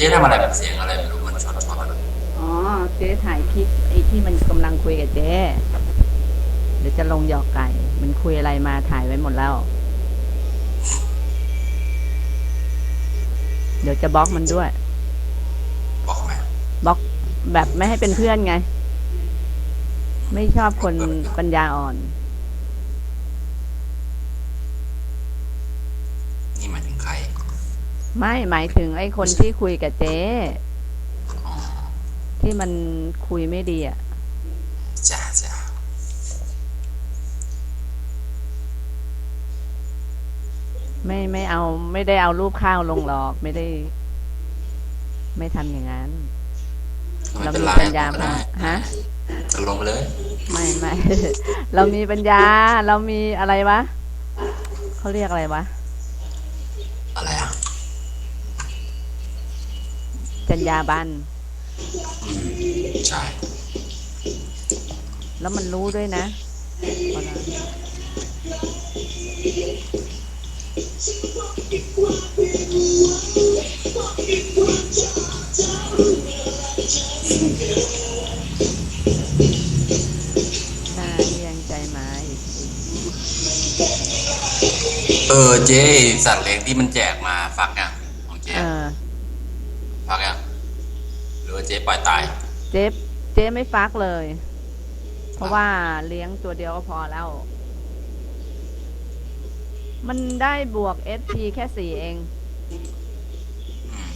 จ๊ทำอะไรเป็นเสียงอะไรไม่รู้มันช็อตช็อตอ๋อเจ๊ถ่ายคลิปไอ้ที่มันกำลังคุยกับเจ๊เดี๋ยวจะลงหยอกไก่ มันคุยอะไรมาถ่ายไว้หมดแล้ว เดี๋ยวจะบล็อกมันด้วยบอกไหมบล็อกแบบไม่ให้เป็นเพื่อนไง ไม่ชอบคนปัญญาอ่อนนี่หมายถึงใคร ไม่หมายถึงไอ้คนที่คุยกับเจ๊อ๋อที่มันคุยไม่ดีอะจ้าจ้าไม่ไม่เอา ไม่ได้เอารูปข้าวลงหรอกไม่ได้ ไม่ทำอย่างนั้นไม่เราเป็นมีไรปัญญาพอฮะลงไปเลย ไม่ไม่เรามีปัญญา เรามีอะไรวะเขาเรียกอะไรวะ อะไรอะ จัญญาบันใช่ แล้วมันรู้ด้วยนะเอาล่ะหน้าเรียงใจไม้เออเจ๊สัตว์เลี้ยงที่มันแจกมาฟักยังของเจ๊ฟักยังหรื อว่าเจ๊ปล่อยตาย เจ๊เจ๊ไม่ฟักเลย เพราะว่าเลี้ยงตัวเดียวก็พอแล้ว มันได้บวก SP แค่สี่เองอืม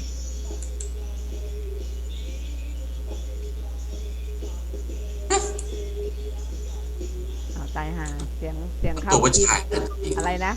เอาตายห่าเสียงเสียงเข้าตัวผู้คลิปชายนะอะไรนะ